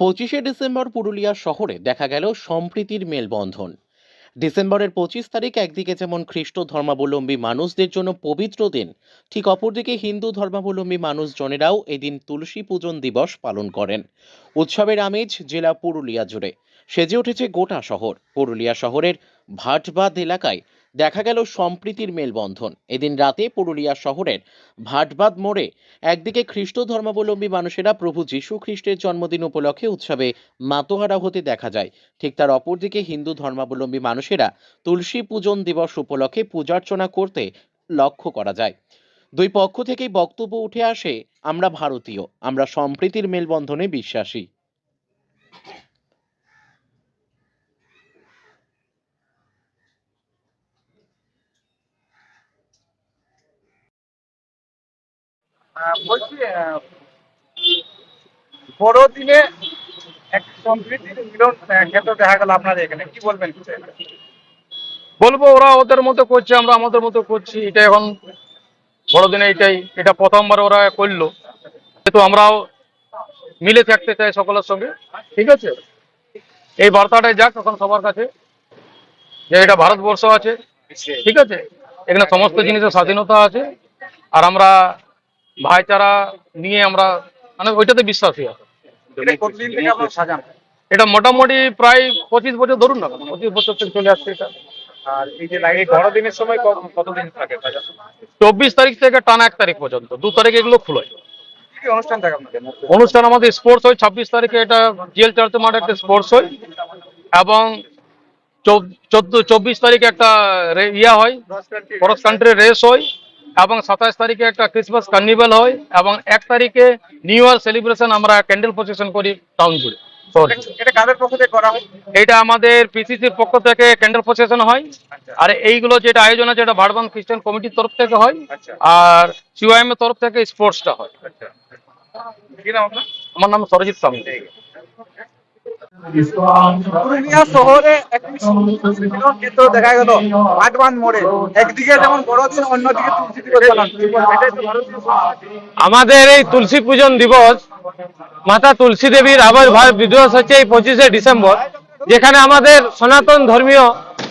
পঁচিশে ডিসেম্বর পুরুলিয়া শহরে দেখা গেল সম্প্রীতির মেলবন্ধন। ডিসেম্বরের পঁচিশ তারিখ একদিকে যেমন খ্রিস্ট ধর্মাবলম্বী মানুষদের জন্য পবিত্র দিন, ঠিক অপরদিকে হিন্দু ধর্মাবলম্বী মানুষজনেরাও এদিন তুলসী পূজন দিবস পালন করেন। উৎসবের আমেজ জেলা পুরুলিয়া জুড়ে। সেজে উঠেছে গোটা শহর। পুরুলিয়া শহরের ভাটবাদ এলাকায় দেখা গেল সম্প্রীতির মেলবন্ধন। এদিন রাতে পুরুলিয়া শহরের ভাটবাদ মোড়ে একদিকে খ্রিস্ট ধর্মাবলম্বী মানুষেরা প্রভু যীশু খ্রিস্টের জন্মদিন উপলক্ষে উৎসবে মাতোহারা হতে দেখা যায়। ঠিক তার অপরদিকে হিন্দু ধর্মাবলম্বী মানুষেরা তুলসী পূজন দিবস উপলক্ষে পূজার্চনা করতে লক্ষ্য করা যায়। দুই পক্ষ থেকেই বক্তব্য উঠে আসে, আমরা ভারতীয়, আমরা সম্প্রীতির মেলবন্ধনে বিশ্বাসী। বলছি বড়দিনে এক সম্প্রীতির মিলন ক্ষেত্র দেখা গেল আপনাদের এখানে। কি বলবেন বলব, ওরা ওদের মতো করছে, আমরা আমাদের মতো করছি, এটা এখন বড়দিনে এটাই, এটা প্রথমবার ওরা করল। কিন্তু আমরাও মিলে থাকতে চাই সকলের সঙ্গে, ঠিক আছে? এই বার্তাটাই যাক এখন সবার কাছে, যে এটা ভারতবর্ষ আছে, ঠিক আছে? এখানে সমস্ত জিনিসের স্বাধীনতা আছে, আর আমরা ভাইচারা নিয়ে আমরা মানে ওইটাতে বিশ্বাসী আছে। এটা মোটামুটি প্রায় পঁচিশ বছর ধরুন না পঁচিশ বছর থেকে চলে আসছে এটা। আর এই যে লাইট বড়দিনের সময় কতদিন থাকে চব্বিশ তারিখ থেকে টানা এক তারিখ পর্যন্ত। দু তারিখে এগুলো কি অনুষ্ঠান থাকে আপনাদের অনুষ্ঠান আমাদের স্পোর্টস হয় ছাব্বিশ তারিখে এটা জিএল চার্চে মাঠে একটা স্পোর্টস হয়। এবং চোদ্দ চব্বিশ তারিখে একটা ইয়া হয় ক্রস কান্ট্রি রেস হয়। এবং সাতাশ তারিখে একটা ক্রিসমাস কার্নিভেল হয় এবং এক তারিখে নিউ ইয়ার সেলিব্রেশন আমরা ক্যান্ডেল প্রসেশন করি টাউন জুড়ে। এটা কাদের পক্ষ থেকে করা হয়? এটা আমাদের পিসিসির পক্ষ থেকে ক্যান্ডেল প্রসেশন হয়। আর এইগুলো যেটা আয়োজন আছে এটা ভারবান খ্রিস্টান কমিটির তরফ থেকে হয়। আচ্ছা। আর সিওআইএম এর তরফ থেকে স্পোর্টসটা হয়। আচ্ছা। কি নাম আপনার? আমার নাম সরজিৎ স্বামী। পুরুলিয়া শহরে একটি দেখা গেল মোড়ে। একদিকে যেমন অন্যদিকে তুলসী। আমাদের এই তুলসী পূজন দিবস, মাতা তুলসী দেবীর আবির্ভাব দিবস হচ্ছে এই পঁচিশে ডিসেম্বর, যেখানে আমাদের সনাতন ধর্মীয়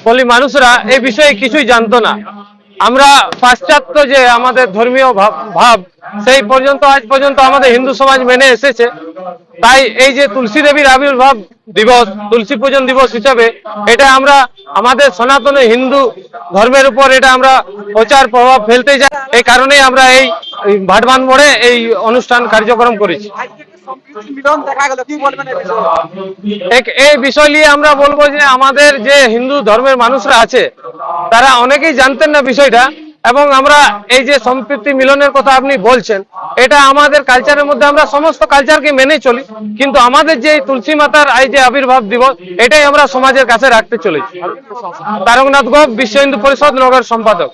বলি মানুষরা এই বিষয়ে কিছুই জানতো না। আমরা পাশ্চাত্য যে আমাদের ধর্মীয় ভাব, সেই পর্যন্ত, আজ পর্যন্ত আমাদের হিন্দু সমাজ মেনে এসেছে। তাই এই যে তুলসী দেবীর আবির্ভাব দিবস, তুলসী পূজন দিবস হিসাবে এটা আমরা আমাদের সনাতন হিন্দু ধর্মের উপর এটা আমরা প্রচার প্রভাব ফেলতে যাই। এই কারণেই আমরা এই ভাটবান মোড়ে এই অনুষ্ঠান কার্যক্রম করেছি। এই বিষয় নিয়ে আমরা বলব যে আমাদের যে হিন্দু ধর্মের মানুষরা আছে, তারা অনেকেই জানতেন না বিষয়টা। এবং আমরা এই যে সম্প্রীতি মিলনের কথা আপনি বলছেন, এটা আমাদের কালচারের মধ্যে আমরা সমস্ত কালচারকে মেনে চলি। কিন্তু আমাদের যে তুলসী মাতার এই যে আবির্ভাব দিবস, এটাই আমরা সমাজের কাছে রাখতে চলেছি। তারকনাথ গোপ বিশ্ব হিন্দু পরিষদ, নগর সম্পাদক।